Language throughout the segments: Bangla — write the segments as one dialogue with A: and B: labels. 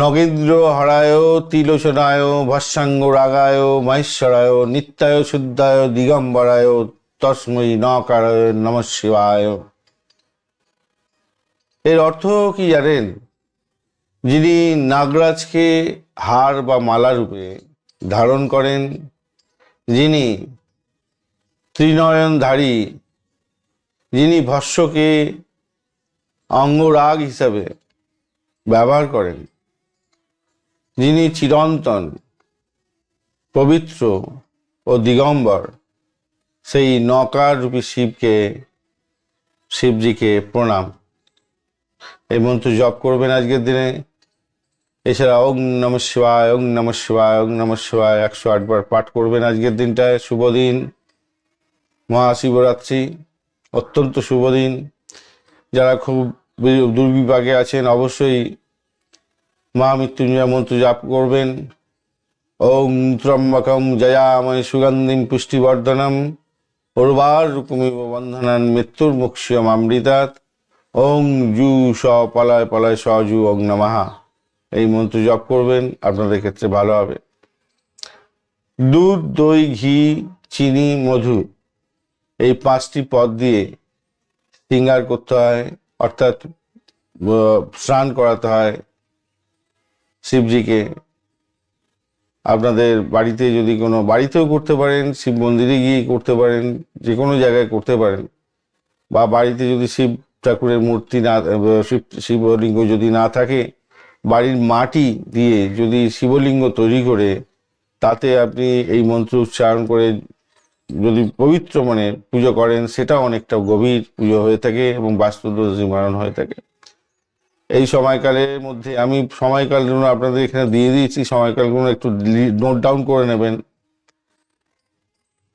A: নগেন্দ্র হরায় তিলোচনায় ভস্যাঙ্গ রাগায় মহেশ্বরায়, নিত্যায় শুদ্ধায়, দিগম্বরায়, তস্মৈ নকারায়, নম শিবায়। এর অর্থ কি জানেন? যিনি নাগরাজকে হার বা মালা রূপে ধারণ করেন, যিনি ত্রিনয়নধারী, যিনি ভস্যকে অঙ্গরাগ হিসাবে ব্যবহার করেন যিনি চিরন্তন, পবিত্র ও দিগম্বর, সেই নকার রূপী শিবকে, শিবজিকে প্রণাম। এই মন্ত্র জপ করবেন আজকের দিনে। এছাড়া ওং নম শিবায়, ওং নম শিবায়, ওং নম শিবায় একশো আটবার পাঠ করবেন আজকের দিনটায়। শুভ দিন। মহাশিবরাত্রি। অত্যন্ত শুভ দিন। যারা খুব দুর্বিপাকে আছেন, অবশ্যই মহামৃত্যুঞ্জয় মন্ত্র জাপ করবেন। ওং ত্রম্বকম জয়াময় সুগন্ধিম পুষ্টিবর্ধনম। উর্বার রূপমিব বন্ধনান মৃত্যুর মুক্ষিয়ম অমৃতাৎ। ওং জু স পলায় পলায় স জু ওং নমঃ। এই মন্ত্র জপ করবেন, আপনাদের ক্ষেত্রে ভালো হবে। দুধ, দই, ঘি, চিনি, মধু এই পাঁচটি পদ দিয়ে সিঙ্গার করতে হয়, অর্থাৎ স্নান করাতে হয়। শিবজিকে। আপনাদের বাড়িতে যদি কোনো, বাড়িতেও করতে পারেন, শিব মন্দিরে গিয়ে করতে পারেন, যে কোনো জায়গায় করতে পারেন। বা বাড়িতে যদি শিব ঠাকুরের মূর্তি না, শিব, শিবলিঙ্গ যদি না থাকে, বাড়ির মাটি দিয়ে যদি শিবলিঙ্গ তৈরি করে, তাতে আপনি এই মন্ত্র উচ্চারণ করে যদি পবিত্র মনে পুজো করেন সেটা অনেকটা গভীর পুজো হয়ে থাকে এবং বাস্তুদোষ নিবারণ হয়ে থাকে। এই সময়কালের মধ্যে আমি সময়কালগুলো আপনাদের এখানে দিয়ে দিয়েছি সময়কালগুলো একটু নোট ডাউন করে নেবেন।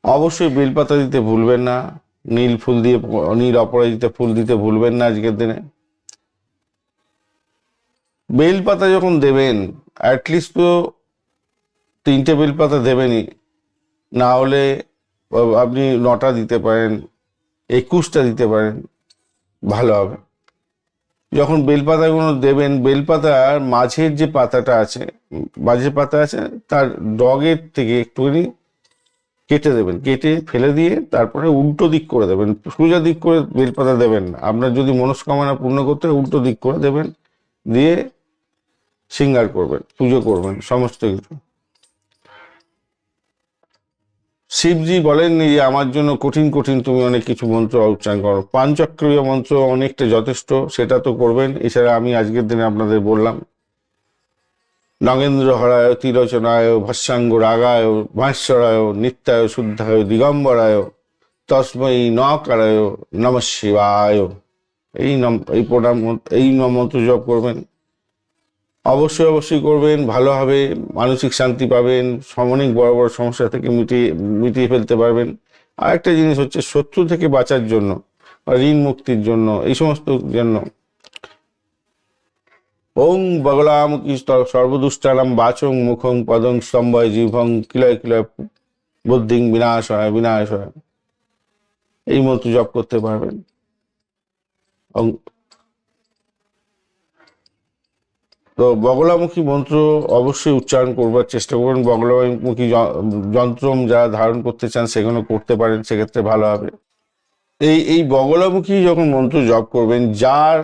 A: অবশ্যই বেলপাতা দিতে ভুলবেন না, নীল ফুল দিয়ে, নীল অপরাজিতা ফুল দিতে ভুলবেন না আজকের দিনে। বেলপাতা যখন দেবেন অ্যাটলিস্ট তো তিনটে বেলপাতা দেবেনই। না হলে আপনি নটা দিতে পারেন, একুশটা দিতে পারেন, ভালো হবে। যখন বেলপাতাগুলো দেবেন, বেলপাতার মাঝের যে পাতাটা আছে, মাঝের পাতা আছে, তার ডগের থেকে একটুখানি কেটে দেবেন। কেটে ফেলে দিয়ে তারপরে উল্টো দিক করে দেবেন। সোজা দিক করে বেলপাতা দেবেন আপনার যদি মনস্কামনা পূর্ণ করতে উল্টো দিক করে দেবেন। দিয়ে সিঙ্গার করবেন, পুজো করবেন, সমস্ত কিছু। শিবজি বলেননি যে আমার জন্য কঠিন কঠিন তুমি অনেক কিছু মন্ত্র উচ্চারণ করো। পাঞ্চক্রিয় মন্ত্র অনেকটা যথেষ্ট, সেটা তো করবেন। এছাড়া আমি আজকের দিনে আপনাদের বললাম, নগেন্দ্র হরায়, তিরোচনায়, ভস্যাঙ্গ রাগায়, মহেশ্বরায়, নিত্যায়, শুদ্ধায়, দিগম্বরায় তস্মৈ নকারায়, নম শিবায়। এই নম, এই প্রণাম এই মন্ত্র জপ করবেন। অবশ্যই অবশ্যই করবেন, ভালো হবে, মানসিক শান্তি পাবেন অনেক বড় বড় সমস্যা থেকে মিটিয়ে মিটিয়ে ফেলতে পারবেন। আর একটা জিনিস হচ্ছে শত্রু থেকে বাঁচার জন্য ঋণ মুক্তির জন্য, এই সমস্ত জন্য। ওং বগলামুখী স্তর- সর্বদুষ্টানাম বাচং মুখং পদং স্তম্ভয় জিভং কিলয় কিলয় বুদ্ধিং বিনাশ হয় বিনাশ হয় এই মন্ত্র জপ করতে পারবেন ওং- তো বগলামুখী মন্ত্র অবশ্যই উচ্চারণ করবার চেষ্টা করবেন। বগলামুখী যন্ত্রম যারা ধারণ করতে চান সেগুলো করতে পারেন, সেক্ষেত্রে ভালো হবে। এই এই বগলামুখী যখন মন্ত্র জপ করবেন, যার,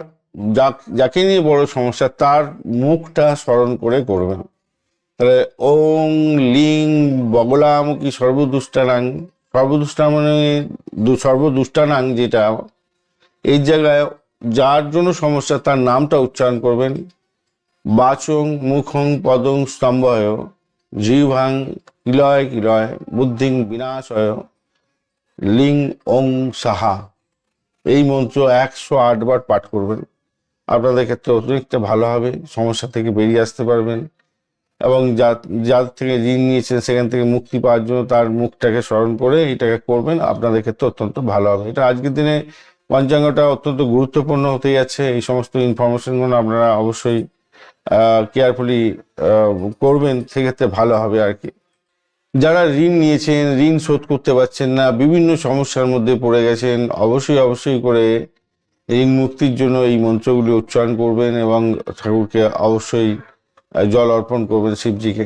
A: যাকে নিয়ে বড় সমস্যা, তার মুখটা স্মরণ করে করবেন। তাহলে ওং লিং বগলামুখী সর্বদুষ্টানাং। সর্বদুষ্টা মানে সর্বদুষ্টানাং যেটা, এই জায়গায় যার জন্য সমস্যা, তার নামটা উচ্চারণ করবেন। বাচং মুখং পদং স্তম্ভয় জিভাং কিলয় কিলয়, বুদ্ধিং বিনাশয়, লিং ওং সাহা। এই মন্ত্র একশো আটবার পাঠ করবেন। আপনাদের ক্ষেত্রে অতিরিক্ত ভালো হবে, সমস্যা থেকে বেরিয়ে আসতে পারবেন এবং যা যার থেকে ঋণ নিয়েছেন সেখান থেকে মুক্তি পাওয়ার জন্য তার মুখটাকে স্মরণ করে এটাকে করবেন, আপনাদের ক্ষেত্রে অত্যন্ত ভালো হবে। এটা আজকের দিনে পঞ্চাঙ্গটা অত্যন্ত গুরুত্বপূর্ণ হতে যাচ্ছে। এই সমস্ত ইনফরমেশনগুলো আপনারা অবশ্যই কেয়ারফুলি করবেন, সেক্ষেত্রে ভালো হবে আর কি। যারা ঋণ নিয়েছেন, ঋণ শোধ করতে পারছেন না, বিভিন্ন সমস্যার মধ্যে পড়ে গেছেন, অবশ্যই অবশ্যই করে ঋণ মুক্তির জন্য এই মন্ত্রগুলি উচ্চারণ করবেন এবং ঠাকুরকে অবশ্যই জল অর্পণ করবেন শিবজিকে।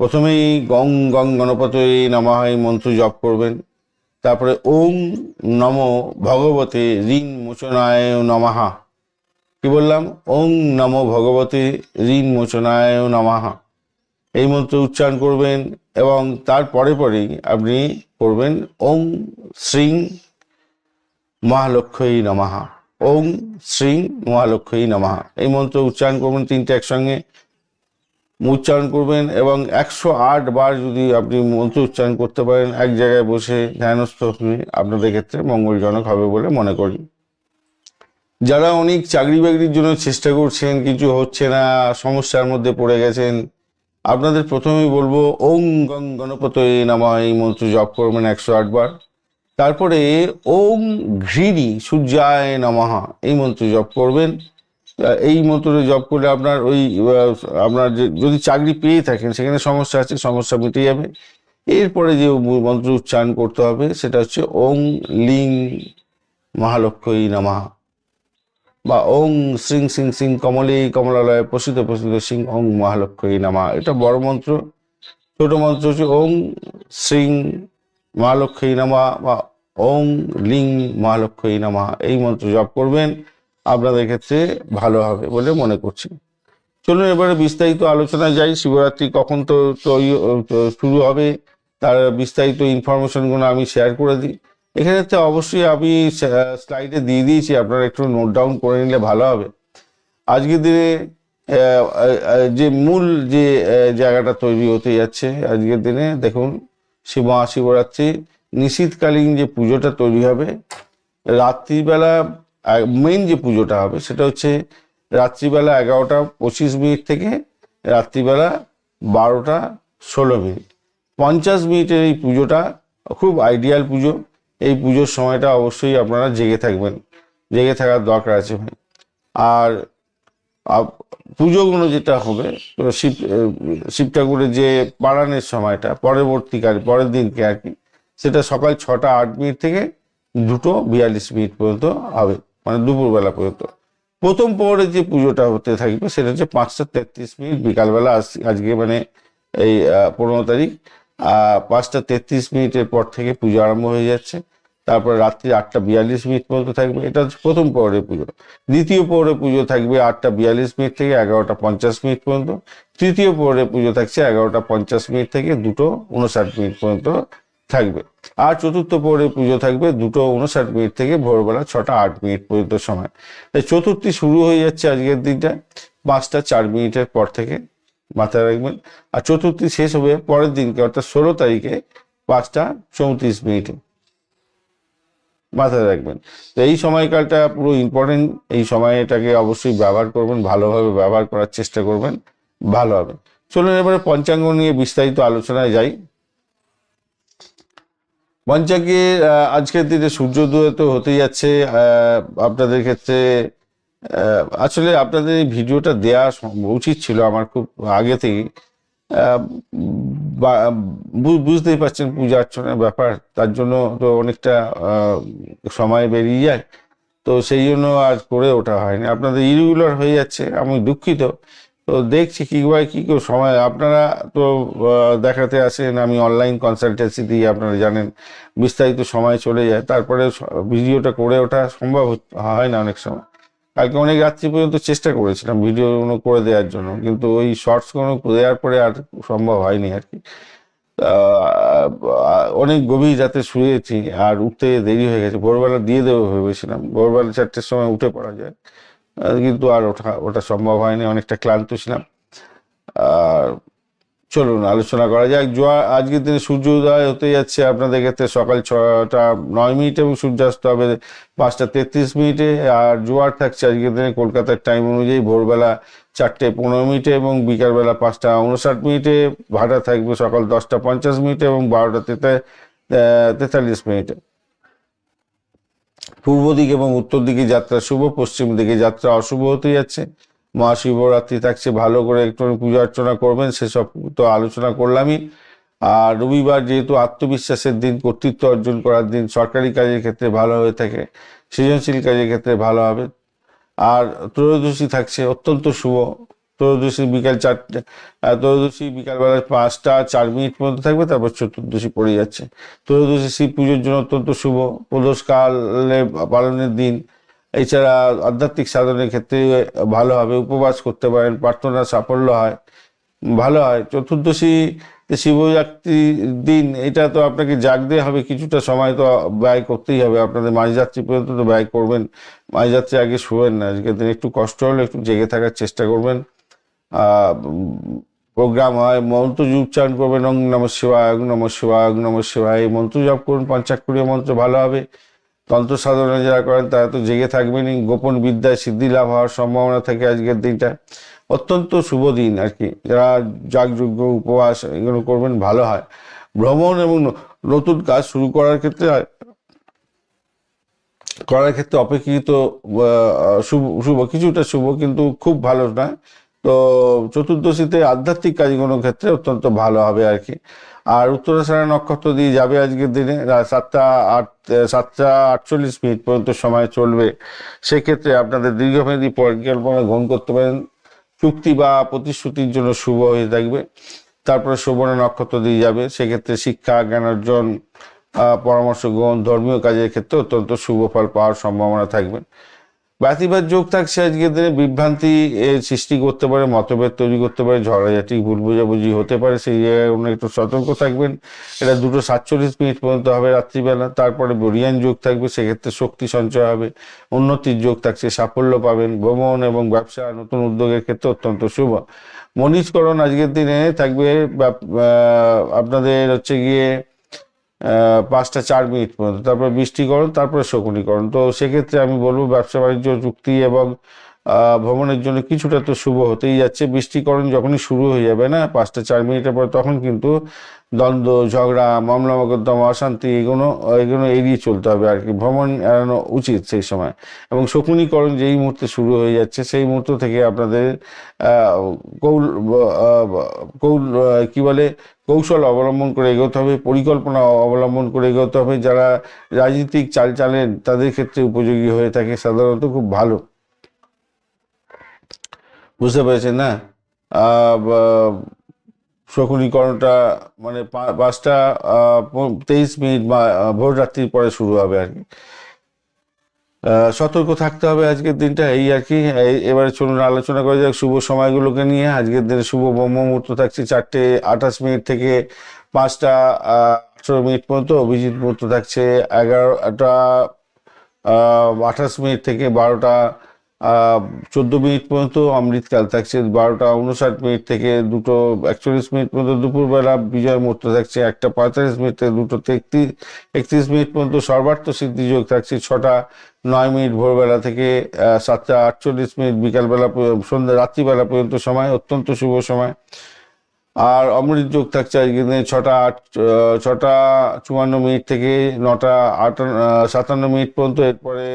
A: প্রথমেই গং গং গণপতয়ে নমঃ এই মন্ত্র জপ করবেন। তারপরে ওম নম ভগবতে ঋণ মোচনায় নমঃ। কি বললাম? ওম নম ভগবতে ঋণ মোচনায় নমাহা এই মন্ত্র উচ্চারণ করবেন এবং তার পরে পরেই আপনি করবেন ওম শ্রীং মহালক্ষ্মী নমাহা ওম শ্রীং মহালক্ষ্মী নমাহা এই মন্ত্র উচ্চারণ করবেন তিনটে একসঙ্গে। উচ্চারণ করবেন এবং একশো আট বার যদি আপনি মন্ত্র উচ্চারণ করতে পারেন, এক জায়গায় বসে ধ্যানস্থ আপনাদের ক্ষেত্রে মঙ্গলজনক হবে বলে মনে করি। যারা অনেক চাকরি বাকরির জন্য চেষ্টা করছেন, কিছু হচ্ছে না, সমস্যার মধ্যে পড়ে গেছেন, আপনাদের প্রথমেই বলব, ওং গং গণপতয়ে নামা এই মন্ত্র জপ করবেন একশো আট বার। তারপরে ওম ঘৃণী সূর্যায় নমঃ এই মন্ত্র জপ করবেন। এই মন্ত্রে জপ করলে আপনার ওই আপনার যদি চাকরি পেয়ে থাকেন, সেখানে সমস্যা আছে, সমস্যা মিটে যাবে। এরপরে যে মন্ত্র উচ্চারণ করতে হবে, সেটা হচ্ছে ওং লিং মহালক্ষ্মী নমঃ। বা ওং শ্রিং সিং সিং কমলে কমলালয় প্রসিদ্ধ প্রসিদ্ধ সিং ওং মহালক্ষ্মী নামা। এটা বড় মন্ত্র, ছোট মন্ত্র হচ্ছে ওং শ্রিং মহালক্ষ্মী নামা বা ওং লিং মহালক্ষ্মী নামা। এই মন্ত্র জপ করবেন, আপনাদের ক্ষেত্রে ভালো হবে বলে মনে করছি। চলুন এবারে বিস্তারিত আলোচনায় যাই। শিবরাত্রি কখন তো তো শুরু হবে, তার বিস্তারিত ইনফরমেশনগুলো আমি শেয়ার করে দিই। তো অবশ্যই আমি স্লাইডে দিয়ে দিয়েছি। আপনারা একটু নোট ডাউন করে নিলে ভালো হবে। আজকের দিনে যে মূল যে জায়গাটা তৈরি হতে যাচ্ছে আজকের দিনে, দেখুন, শিব মহাশিবরাত্রি নিশীতকালীন যে পুজোটা তৈরি হবে, রাত্রিবেলা মেইন যে পুজোটা হবে, সেটা হচ্ছে রাত্রিবেলা এগারোটা পঁচিশ মিনিট থেকে রাত্রিবেলা বারোটা ষোলো মিনিট। পঞ্চাশ মিনিটের এই পুজোটা খুব আইডিয়াল পুজো। এই পুজোর সময়টা অবশ্যই আপনারা জেগে থাকবেন। জেগে থাকার দরকার আছে ভাই। আর পুজোগুলো যেটা হবে শিব শিব ঠাকুরের যে পাড়ানের সময়টা, পরবর্তীকালে, পরের দিনকে আর কি, সেটা সকাল ছটা আট মিনিট থেকে দুটো বিয়াল্লিশ মিনিট পর্যন্ত হবে মানে দুপুরবেলা পর্যন্ত। প্রথম পরে যে পুজোটা হতে থাকবে, সেটা হচ্ছে পাঁচটা তেত্রিশ মিনিট, বিকালবেলা আজ- আজকে মানে এই পনেরো তারিখ পাঁচটা তেত্রিশ মিনিটের পর থেকে পুজো আরম্ভ হয়ে যাচ্ছে। তারপরে রাত্রি আটটা বিয়াল্লিশ মিনিট পর্যন্ত থাকবে। এটা হচ্ছে প্রথম পরে পুজো। দ্বিতীয় পরে পুজো থাকবে আটটা বিয়াল্লিশ মিনিট থেকে এগারোটা পঞ্চাশ মিনিট পর্যন্ত। তৃতীয় পরে পুজো থাকছে এগারোটা পঞ্চাশ মিনিট থেকে দুটো উনষাট মিনিট পর্যন্ত থাকবে। আর চতুর্থ পরে পুজো থাকবে দুটো উনষাট মিনিট থেকে ভোরবেলা ছটা আট মিনিট পর্যন্ত সময়। তাই চতুর্থী শুরু হয়ে যাচ্ছে আজকের দিনটা। পাঁচটা চার মিনিটের পর থেকে মাথায় রাখবেন। আর চতুর্থী শেষ হবে পরের দিনকে, অর্থাৎ ষোলো তারিখে পাঁচটা চৌত্রিশ মিনিটে। মাথায় রাখবেন। তো এই সময়কালটা পুরো ইম্পর্টেন্ট এই সময় এটাকে অবশ্যই ব্যবহার করবেন, ভালোভাবে ব্যবহার করার চেষ্টা করবেন, ভালো হবে। চলুন এবারে পঞ্চাঙ্গ নিয়ে বিস্তারিত আলোচনায় যাই। পঞ্চাঙ্গে আজকের দিনে সূর্যোদয় তো হতে যাচ্ছে আপনাদের ক্ষেত্রে আসলে আপনাদের এই ভিডিওটা দেওয়া উচিত ছিল আমার খুব আগে বু- বুঝতেই পারছেন পূজা অর্চনার ব্যাপার। তার জন্য তো অনেকটা সময় বেরিয়ে যায়। তো সেই জন্য আর করে ওঠা হয়নি। আপনাদের ইরেগুলার হয়ে যাচ্ছে, আমি দুঃখিত। তো দেখছি কি ভাই কি করে সময়। আপনারা তো দেখাতে আসেন, আমি অনলাইন কনসালটেন্সি দিই আপনারা জানেন, বিস্তারিত সময় চলে যায়। তারপরে ভিডিওটা করে ওঠা সম্ভব হয় না অনেক সময়। কালকে অনেক রাত্রি পর্যন্ত চেষ্টা করেছিলাম ভিডিওগুলো করে দেওয়ার জন্য, কিন্তু ওই শর্টসগুলো দেওয়ার পরে আর সম্ভব হয়নি আর কি। অনেক গভীর রাতে শুয়েছি আর উঠতে দেরি হয়ে গেছে। ভোরবেলা দিয়ে দেবো ভেবেছিলাম, ভোরবেলা চারটের সময় উঠে পড়া যায়। কিন্তু আর ওঠা ওটা সম্ভব হয়নি, অনেকটা ক্লান্ত ছিলাম। আর চলুন, আলোচনা করা যাক। জোয়া, আজকের দিনে সূর্য উদয় হতে যাচ্ছে আপনাদের ক্ষেত্রে সকাল ছটা নয় মিনিট এবং সূর্যাস্ত হবে পাঁচটা তেত্রিশ মিনিটে। আর জোয়ার থাকছে আজকের দিনে কলকাতার টাইম অনুযায়ী ভোরবেলা চারটে পনেরো মিনিটে এবং বিকালবেলা পাঁচটা উনষাট মিনিটে। ভাটা থাকবে সকাল দশটা পঞ্চাশ মিনিটে এবং বারোটা তেতা তেতাল্লিশ মিনিটে। পূর্ব দিক এবং উত্তর দিকে যাত্রা শুভ, পশ্চিম দিকে যাত্রা অশুভ হতে যাচ্ছে। মহাশিবরাত্রি থাকছে, ভালো করে একটু পূজা অর্চনা করবেন, সেসব তো আলোচনা করলামই। আর রবিবার যেহেতু আত্মবিশ্বাসের দিন, কর্তৃত্ব অর্জন করার দিন, সরকারি কাজের ক্ষেত্রে ভালো হয়ে থাকে, সৃজনশীল কাজের ক্ষেত্রে ভালো হবে। আর ত্রয়োদশী থাকছে, অত্যন্ত শুভ। ত্রয়োদশী বিকাল চারটে ত্রয়োদশী বিকালবেলা পাঁচটা, চার মিনিট পর্যন্ত থাকবে, তারপর চতুর্দশী পড়ে যাচ্ছে। ত্রয়োদশী শিব পুজোর জন্য অত্যন্ত শুভ। প্রদোষকালে পালনের দিন এছাড়া আধ্যাত্মিক সাধনের ক্ষেত্রে ভালো হবে, উপবাস করতে পারেন, প্রার্থনা, সাফল্য হয়, ভালো হয়। চতুর্দশী শিবরাত্রি দিন, এটা তো আপনাকে জাগতে হবে, কিছুটা সময় তো ব্যয় করতেই হবে। আপনাদের মাঝযাত্রী পর্যন্ত তো ব্যয় করবেন, মাঝরাত্রি আগে শোবেন না আজকের দিন একটু কষ্ট হলে একটু জেগে থাকার চেষ্টা করবেন। প্রোগ্রাম হয়, মন্ত্র উচ্চারণ করবেন, ওং নম শিবায়, ওং নম শিবায়, ওং নম শিবায়, এই মন্ত্র জপ করুন পঞ্চাক্ষরীয় মন্ত্র ভালো হবে। তন্ত্র সাধনা যারা করেন, তারা তো জেগে থাকবেনই। গোপন বিদ্যায় সিদ্ধি লাভ হওয়ার সম্ভাবনা থাকে আজকের দিনটা অত্যন্ত শুভ দিন আর কি। যারা যাগযজ্ঞ, উপবাস এগুলো করবেন, ভালো হয়। ভ্রমণ এবং নতুন কাজ শুরু করার ক্ষেত্রে করার ক্ষেত্রে অপেক্ষিত শুভ শুভ, কিছুটা শুভ কিন্তু খুব ভালো নয়। তো চতুর্দশীতে আধ্যাত্মিক কাজগুলোর ক্ষেত্রে অত্যন্ত ভালো হবে আর কি। আর উত্তরাষাঢ়া নক্ষত্র দিয়ে যাবে আজকের দিনে সাতটা আট সাতটা আটচল্লিশ মিনিট পর্যন্ত সময় চলবে। সেক্ষেত্রে আপনাদের দীর্ঘমেয়াদী পরিকল্পনা গ্রহণ করতে পারেন। চুক্তি বা প্রতিশ্রুতির জন্য শুভ হয়ে থাকবে। তারপরে সুবর্ণ নক্ষত্র দিয়ে যাবে। সেক্ষেত্রে শিক্ষা, জ্ঞান অর্জন পরামর্শ গ্রহণ ধর্মীয় কাজের ক্ষেত্রে অত্যন্ত শুভ ফল পাওয়ার সম্ভাবনা থাকবে। ব্যতিবাদ যোগ থাকছে আজকের দিনে, বিভ্রান্তি সৃষ্টি করতে পারে, মতভেদ তৈরি করতে পারে ঝড়াঝাটি ভুল বোঝাবুঝি হতে পারে, সেই জায়গায় আপনারা একটু সতর্ক থাকবেন। এটা দুটো সাতচল্লিশ মিনিট পর্যন্ত হবে রাত্রিবেলা, তারপরে বরিয়ান যোগ থাকবে, সেক্ষেত্রে শক্তি সঞ্চয় হবে, উন্নতির যোগ থাকছে, সাফল্য পাবেন, ভ্রমণ এবং ব্যবসা, নতুন উদ্যোগের ক্ষেত্রে অত্যন্ত শুভ। মনীষকরণ আজকের দিনে থাকবে আপনাদের হচ্ছে গিয়ে পাঁচটা চার মিনিট পর্যন্ত, তারপর বৃষ্টিকরণ, তারপরে শকুনিকরণ। তো সেক্ষেত্রে আমি বলব ব্যবসা বাণিজ্য চুক্তি এবং ভ্রমণের জন্য কিছুটা তো শুভ হতেই যাচ্ছে। বৃষ্টিকরণ যখনই শুরু হয়ে যাবে না, পাঁচটা চার মিনিটের পর তখন কিন্তু দ্বন্দ্ব, ঝগড়া মামলা মোকদ্দমা অশান্তি এগুলো এগুলো এড়িয়ে চলতে হবে আর কি। ভ্রমণ এড়ানো উচিত সেই সময়। এবং শকুনীকরণ যেই মুহূর্তে শুরু হয়ে যাচ্ছে, সেই মুহূর্ত থেকে আপনাদের কৌল কৌল কি বলে, কৌশল অবলম্বন করে এগোতে হবে, পরিকল্পনা অবলম্বন করে এগোতে হবে। যারা রাজনীতিক চাল চালেন, তাদের ক্ষেত্রে উপযোগী হয়ে থাকে, সাধারণত খুব ভালো। বুঝতে পেরেছেন, না? শকুনীকরণটা মানে পাঁচটা তেইশ মিনিট বা ভোর রাত্রির পরে শুরু হবে আর কি। সতর্ক থাকতে হবে আজকের দিনটা, এই আর কি। এবারে চলুন আলোচনা করা যাক শুভ সময়গুলোকে নিয়ে। আজকের দিনে শুভ ব্রহ্ম মুহূর্ত থাকছে চারটে আঠাশ মিনিট থেকে পাঁচটা আঠেরো মিনিট পর্যন্ত। অভিজিৎ মুহূর্ত থাকছে এগারোটা আঠাশ মিনিট থেকে বারোটা চোদ্দ মিনিট পর্যন্ত অমৃতকাল থাকছে, বারোটা উনষাট মিনিট থেকে দুটো একচল্লিশ মিনিট পর্যন্ত দুপুরবেলা, বিজয় মুহূর্ত থাকছে একটা পঁয়তাল্লিশ মিনিট থেকে দুটো তেত্রিশ, একত্রিশ মিনিট পর্যন্ত সর্বার্থ সিদ্ধিযোগ থাকছে ছটা, নয় মিনিট ভোরবেলা থেকে সাতটা আটচল্লিশ মিনিট বিকালবেলা সন্ধ্যা রাত্রিবেলা পর্যন্ত সময়, অত্যন্ত শুভ সময়। আর অমৃত যোগ থাকছে আজকে ছটা আট ছটা চুয়ান্ন মিনিট থেকে নটা আটান্ন সাতান্ন মিনিট পর্যন্ত, এরপরে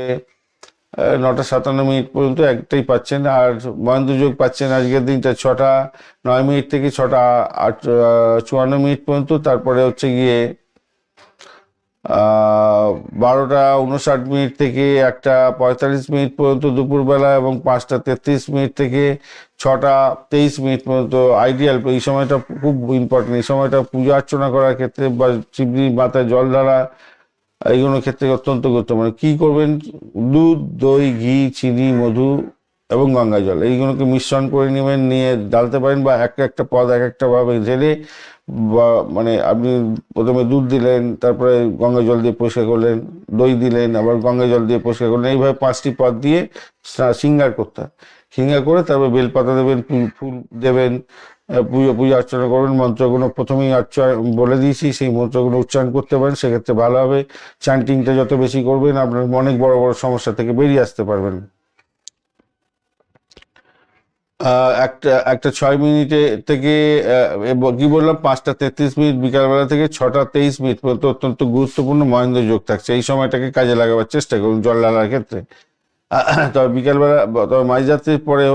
A: নটা সাতান্ন মিনিট পর্যন্ত একটাই পাচ্ছেন, আর মহেন্দ্র যোগ পাচ্ছেন আজকের দিনটা ছটা, নয় মিনিট থেকে ছটা, আট চুয়ান্ন মিনিট পর্যন্ত। তারপরে হচ্ছে গিয়ে বারোটা উনষাট মিনিট থেকে একটা পঁয়তাল্লিশ মিনিট পর্যন্ত দুপুরবেলা এবং পাঁচটা তেত্রিশ মিনিট থেকে ছটা তেইশ মিনিট পর্যন্ত। আইডিয়াল এই সময়টা খুব ইম্পর্টেন্ট এই সময়টা পূজা অর্চনা করার ক্ষেত্রে বা শিবজির মাথায় জল ঢালা এইগুলোর ক্ষেত্রে অত্যন্ত গুরুত্বপূর্ণ কি করবেন? দুধ, দই, ঘি, চিনি, মধু এবং গঙ্গা জল, এইগুলোকে মিশ্রণ করে নেবেন, নিয়ে ডালতে পারেন বা এক একটা পদ এক একটা ভাবে ঢেলে বা মানে আপনি প্রথমে দুধ দিলেন, তারপরে গঙ্গা জল দিয়ে পরিষ্কার করলেন, দই দিলেন, আবার গঙ্গা জল দিয়ে পরিষ্কার করলেন, এইভাবে পাঁচটি পদ দিয়ে সিঙ্গার করতে হয়। সিঙ্গার করে তারপরে বেলপাতা দেবেন ফুল দেবেন পুজো পুজো অর্চনা করবেন মন্ত্রগুলো প্রথমেই অর্চনা বলে দিয়েছি, সেই মন্ত্রগুলো উচ্চারণ করতে পারেন, সেক্ষেত্রে ভালো হবে। চ্যান্টিংটা যত বেশি করবেন, আপনার অনেক বড় বড় সমস্যা থেকে বেরিয়ে আসতে পারবেন। একটা একটা ছয় মিনিটে থেকে কি বললাম? পাঁচটা তেত্রিশ মিনিট, বিকালবেলা থেকে ছটা তেইশ মিনিট পর্যন্ত অত্যন্ত গুরুত্বপূর্ণ মহেন্দ্র যোগ থাকছে। এই সময়টাকে কাজে লাগাবার চেষ্টা করুন জল ঢালার ক্ষেত্রে। তবে বিকালবেলা, তবে মাঝরাত্রির পরে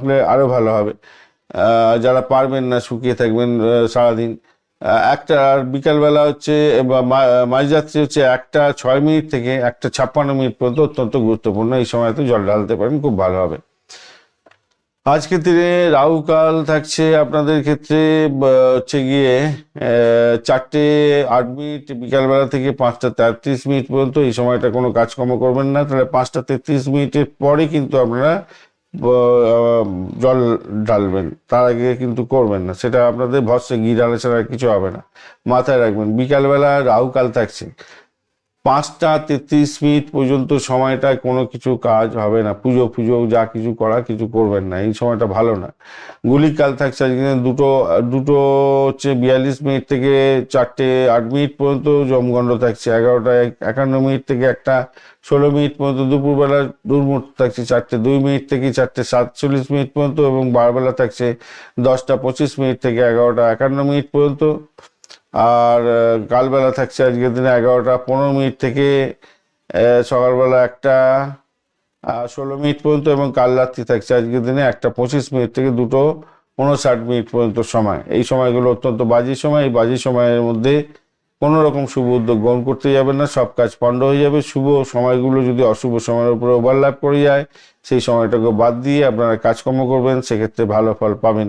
A: হলে আরও ভালো হবে। যারা পারবেন না শুকিয়ে থাকবেন সারাদিন। একটা আর বিকালবেলা হচ্ছে মাঝরাত্রি হচ্ছে একটা ছয় মিনিট থেকে একটা ছাপ্পান্ন মিনিট পর্যন্ত অত্যন্ত গুরুত্বপূর্ণ। এই সময়তে জল ঢালতে পারেন খুব ভালো হবে। আজকের দিনে রাহু কাল থাকছে আপনাদের ক্ষেত্রে হচ্ছে গিয়ে চারটে আট মিনিট, বিকালবেলা থেকে পাঁচটা তেত্রিশ মিনিট পর্যন্ত এই সময়টা কোনো কাজকর্ম করবেন না। তাহলে পাঁচটা তেত্রিশ মিনিটের পরে কিন্তু আপনারা জল ঢালবেন। তার আগে কিন্তু করবেন না। সেটা আপনাদের ভরসে ঘি ছাড়া কিছু হবে না। মাথায় রাখবেন। বিকালবেলা রাহু কাল থাকছে। পাঁচটা তেত্রিশ মিনিট পর্যন্ত সময়টায় কোনো কিছু কাজ হবে না। পুজো ফুজো, যা কিছু করা কিছু করবেন না। এই সময়টা ভালো না। গুলিকাল থাকছে আজকে। দুটো দুটো হচ্ছে বিয়াল্লিশ মিনিট থেকে চারটে আট মিনিট পর্যন্ত জমগণ্ড থাকছে। এগারোটা এক- একান্ন মিনিট থেকে একটা, ষোলো মিনিট পর্যন্ত দুপুরবেলা দুর্মুহূর্ত থাকছে চারটে, দুই মিনিট থেকে চারটে, সাতচল্লিশ মিনিট পর্যন্ত এবং বারবেলা থাকছে দশটা পঁচিশ মিনিট থেকে এগারোটা, একান্ন মিনিট পর্যন্ত। আর কালবেলা থাকছে আজকের দিনে এগারোটা পনেরো মিনিট থেকে সকালবেলা একটা ষোলো মিনিট পর্যন্ত এবং কাল রাত্রি থাকছে আজকের দিনে একটা পঁচিশ মিনিট থেকে দুটো উনষাট মিনিট পর্যন্ত সময়। এই সময়গুলো অত্যন্ত বাজে সময়। এই বাজে সময়ের মধ্যে কোনো রকম শুভ উদ্যোগ গ্রহণ করতে যাবেন না। সব কাজ পণ্ড হয়ে যাবে। শুভ সময়গুলো যদি অশুভ সময়ের উপরে ওভারল্যাপ করে যায়, সেই সময়টাকে বাদ দিয়ে আপনারা কাজকর্ম করবেন, সেক্ষেত্রে ভালো ফল পাবেন।